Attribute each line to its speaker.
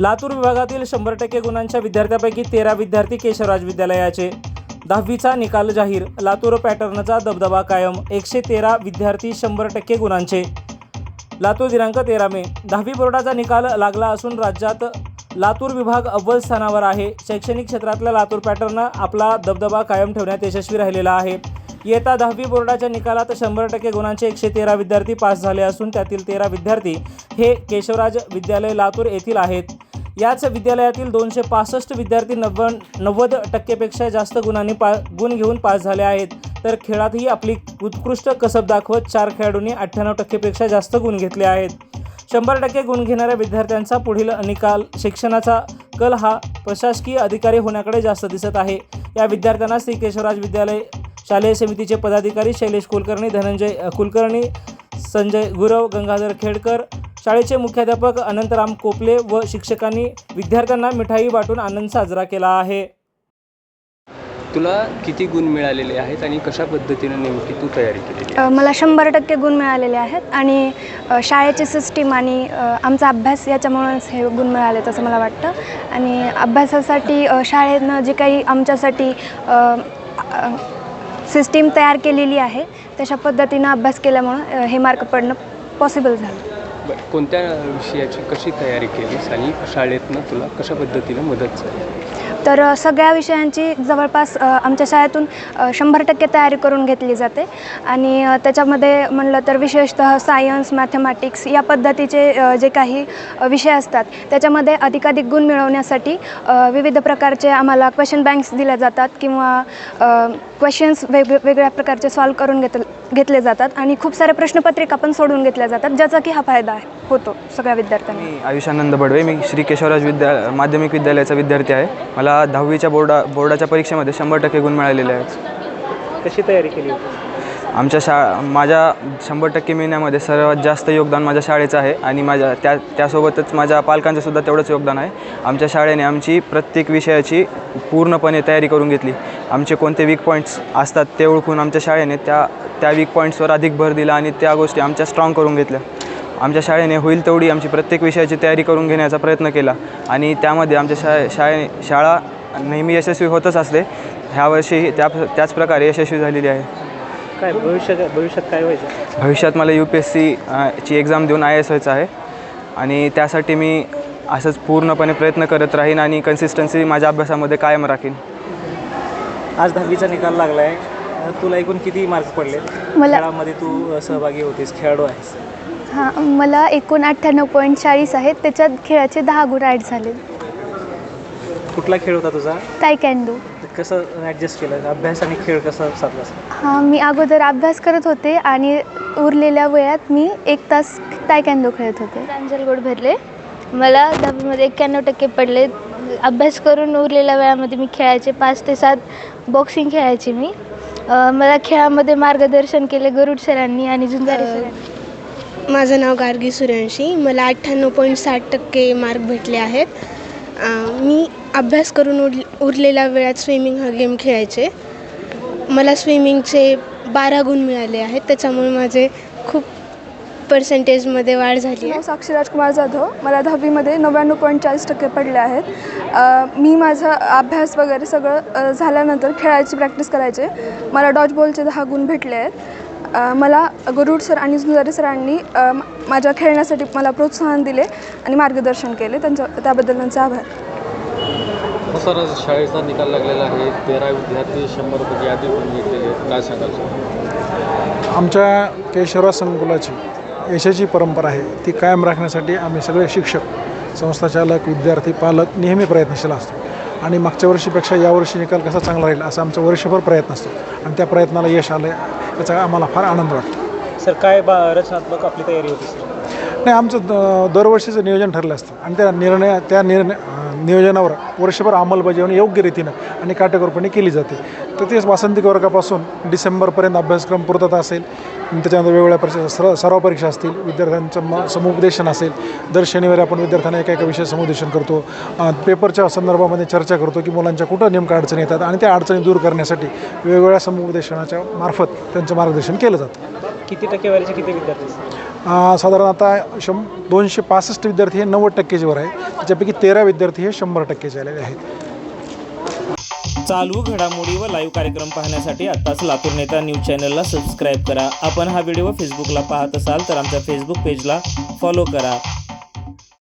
Speaker 1: लातूर विभागातील शंभर टक्के गुणांच्या विद्यार्थ्यापैकी तेरा विद्यार्थी केशवराज विद्यालयाचे. दहावीचा निकाल जाहीर लातूर पॅटर्नचा दबदबा कायम एकशे तेरा विद्यार्थी शंभर टक्के गुणांचे. लातूर दिनांक तेरा मे दहावी बोर्डाचा निकाल लागला असून राज्यात लातूर विभाग अव्वल स्थानावर आहे. शैक्षणिक क्षेत्रातल्या लातूर पॅटर्न आपला दबदबा कायम ठेवण्यात यशस्वी राहिलेला आहे. येत्या दहावी बोर्डाच्या निकालात शंभर टक्के गुणांचे एकशे तेरा विद्यार्थी पास झाले असून त्यातील तेरा विद्यार्थी हे केशवराज विद्यालय लातूर येथील आहेत. याच विद्यालयातील दोनशे पासष्ट विद्यार्थी नव्वद नव्वद टक्केपेक्षा जास्त गुणांनी पा गुण घेऊन पास झाले आहेत. तर खेळातही आपली उत्कृष्ट कसब दाखवत चार खेळाडूंनी अठ्ठ्याण्णव टक्केपेक्षा जास्त गुण घेतले आहेत. शंभर टक्के गुण घेणाऱ्या विद्यार्थ्यांचा पुढील निकाल शिक्षणाचा कल हा प्रशासकीय अधिकारी होण्याकडे जास्त दिसत आहे. या विद्यार्थ्यांना श्री केशवराज विद्यालय शालेय समितीचे पदाधिकारी शैलेश कुलकर्णी धनंजय कुलकर्णी संजय गुरव गंगाधर खेडकर शाळेचे मुख्याध्यापक अनंतराम कोपले व शिक्षकांनी विद्यार्थ्यांना मिठाई वाटून आनंद साजरा केला आहे.
Speaker 2: तुला किती गुण मिळालेले आहेत आणि कशा पद्धतीनं नेमकी तू तयारी केलेली
Speaker 3: अ, मला शंभर टक्के गुण मिळालेले आहेत आणि अ, शाळेची सिस्टीम आणि अ, आमचा अभ्यास याच्यामुळेच हे गुण मिळाले असं मला वाटतं. आणि अभ्यासासाठी अ, शाळेनं जे काही आमच्यासाठी सिस्टीम तयार केलेली आहे तशा पद्धतीनं अभ्यास केल्यामुळं अ, हे मार्क पडणं पॉसिबल झालं.
Speaker 2: बरं, कोणत्या विषयाची कशी तयारी केलीस आणि शाळेतनं तुला कशा पद्धतीनं मदत झाली?
Speaker 3: तर सगळ्या विषयांची जवळपास आमच्या शाळेतून शंभर टक्के तयारी करून घेतली जाते. आणि त्याच्यामध्ये म्हणलं तर विशेषतः सायन्स मॅथमॅटिक्स या पद्धतीचे जे काही विषय असतात त्याच्यामध्ये अधिकाधिक गुण मिळवण्यासाठी विविध प्रकारचे आम्हाला क्वेश्चन बँक्स दिल्या जातात किंवा क्वेश्चन्स वेग वेगळ्या प्रकारचे सॉल्व करून घेत घेतले जातात आणि खूप सारे प्रश्नपत्रिका पण सोडून घेतल्या जातात ज्याचा की हा फायदा आहे होतो सगळ्या विद्यार्थ्यांना.
Speaker 4: मी आयुष्यानंद बडवे मी श्री केशवराज विद्या माध्यमिक विद्यालयाचा विद्यार्थी आहे. मला दहावीच्या बोर्डा बोर्डाच्या परीक्षेमध्ये शंभर टक्के गुण मिळालेले आहेत.
Speaker 1: कशी तयारी केली होती?
Speaker 4: आमच्या शा माझ्या शंभर टक्के मिळण्यामध्ये सर्वात जास्त योगदान माझ्या शाळेचं आहे आणि माझ्या त्या त्यासोबतच माझ्या पालकांचंसुद्धा तेवढंच योगदान आहे. आमच्या शाळेने आमची प्रत्येक विषयाची पूर्णपणे तयारी करून घेतली. आमचे कोणते वीक पॉईंट्स असतात ते ओळखून आमच्या शाळेने त्या त्या वीक पॉईंट्सवर अधिक भर दिला आणि त्या गोष्टी आमच्या स्ट्रॉंग करून घेतल्या. आमच्या शाळेने होईल तेवढी आमची प्रत्येक विषयाची तयारी करून घेण्याचा प्रयत्न केला आणि त्यामध्ये आमच्या शाळे शाळे शाळा नेहमी यशस्वी होतच असते. ह्यावर्षी त्या त्याच प्रकारे यशस्वी झालेली आहे.
Speaker 1: काय भविष्यात भविष्यात काय व्हायचं?
Speaker 4: भविष्यात मला यू पी एस सी ची एक्झाम देऊन आय एस व्हायचं आहे. आणि त्यासाठी मी असंच पूर्णपणे प्रयत्न करत राहीन आणि कन्सिस्टन्सी माझ्या अभ्यासामध्ये कायम राखीन.
Speaker 1: आज दहावीचा निकाल लागला आहे तुला एकूण किती मार्क्स पडले?
Speaker 3: मला-
Speaker 1: खेळामध्ये तू सहभागी होतीस खेळाडू आहेस.
Speaker 3: हां मला एकूण अठ्ठ्याण्णव पॉईंट चाळीस आहेत. त्याच्यात खेळाचे दहा गुण ॲड झाले.
Speaker 1: कुठला खेळ होता तुझा?
Speaker 3: ताय कॅन
Speaker 1: कसं ॲडजस्ट केलं? अभ्यास आणि खेळ कसा साधलास
Speaker 3: हां मी अगोदर अभ्यास करत होते आणि उरलेल्या वेळात मी एक तास तायकॅन्डो खेळत होते.
Speaker 5: प्रांजल गोड भरले मला दहावीमध्ये एक्क्याण्णव टक्के पडले. अभ्यास करून उरलेल्या वेळामध्ये मी खेळायचे पाच ते सात बॉक्सिंग खेळायचे मी. मला खेळामध्ये मार्गदर्शन केले गरुड सरांनी आणि झुंजारे सरांनी.
Speaker 6: माझं नाव गार्गी सूर्यवंशी मला अठ्ठ्याण्णव पॉईंट साठ टक्के मार्क भेटले आहेत. मी अभ्यास करून उर उरलेल्या वेळात स्विमिंग हा गेम खेळायचे. मला स्विमिंगचे बारा गुण मिळाले आहेत त्याच्यामुळे माझे खूप पर्सेंटेजमध्ये वाढ झाली आहे
Speaker 7: नाव साक्षी राजकुमार जाधव. मला दहावीमध्ये नव्याण्णव पॉईंट चाळीस टक्के पडले आहेत. मी माझा अभ्यास वगैरे सगळं झाल्यानंतर खेळायची प्रॅक्टिस करायचे. मला डॉजबॉलचे दहा गुण भेटले आहेत. मला गरुड सर आणि झुंजारे सरांनी माझ्या खेळण्यासाठी मला प्रोत्साहन दिले आणि मार्गदर्शन केले. त्यांच्या त्याबद्दल त्यांचे आभार.
Speaker 8: सर शाळेचा निकाल लागलेला आहे. तेरा विद्यार्थी शंभरपैकी आधी पण घेतलेले आहेत काय सांगाल
Speaker 9: आमच्या केशवराज संकुलाची यशाची परंपरा आहे. ती कायम राखण्यासाठी आम्ही सगळे शिक्षक संस्थाचालक विद्यार्थी पालक नेहमी प्रयत्नशील असतो. आणि मागच्या वर्षीपेक्षा यावर्षी निकाल कसा चांगला राहील असा आमचा वर्षभर प्रयत्न असतो. आणि त्या प्रयत्नाला यश आलं याचा आम्हाला फार आनंद वाटतो.
Speaker 1: सर काय बा रचनात्मक आपली तयारी होती सर
Speaker 9: नाही आमचं द दरवर्षीचं नियोजन ठरलं असतं. आणि त्या निर्णय त्या निर्णय नियोजनावर वर्षभर अंमलबजावणी योग्य रीतीनं आणि काटेकोरपणे केली जाते. तर तेच वासंतिक वर्गापासून डिसेंबरपर्यंत अभ्यासक्रम पूर्तता असेल. त्याच्यानंतर वेगवेगळ्या परीक्षा सर सराव परीक्षा असतील. विद्यार्थ्यांचं म समुपदेशन असेल. दर शनिवारी आपण विद्यार्थ्यांना एका एका विषय समुपदेशन करतो. पेपरच्या संदर्भामध्ये चर्चा करतो की मुलांच्या कुठं नेमक्या अडचणी येतात आणि त्या अडचणी दूर करण्यासाठी वेगवेगळ्या समुपदेशनाच्या मार्फत त्यांचं मार्गदर्शन केलं जातं.
Speaker 1: किती टक्केवारीचे किती विद्यार्थी
Speaker 9: अ, साधारण आता शं दोनशे पासष्ट विद्यार्थी हे नव्वद टक्केच्यावर आहे. त्याच्यापैकी तेरा विद्यार्थी हे शंभर टक्केचे आलेले आहेत.
Speaker 1: चालू घडामोडी व लाईव्ह कार्यक्रम पाहण्यासाठी आत्ताच लातूर नेता न्यूज चॅनलला सबस्क्राईब करा. आपण हा व्हिडिओ फेसबुकला पाहत असाल तर आमच्या फेसबुक पेजला फॉलो करा.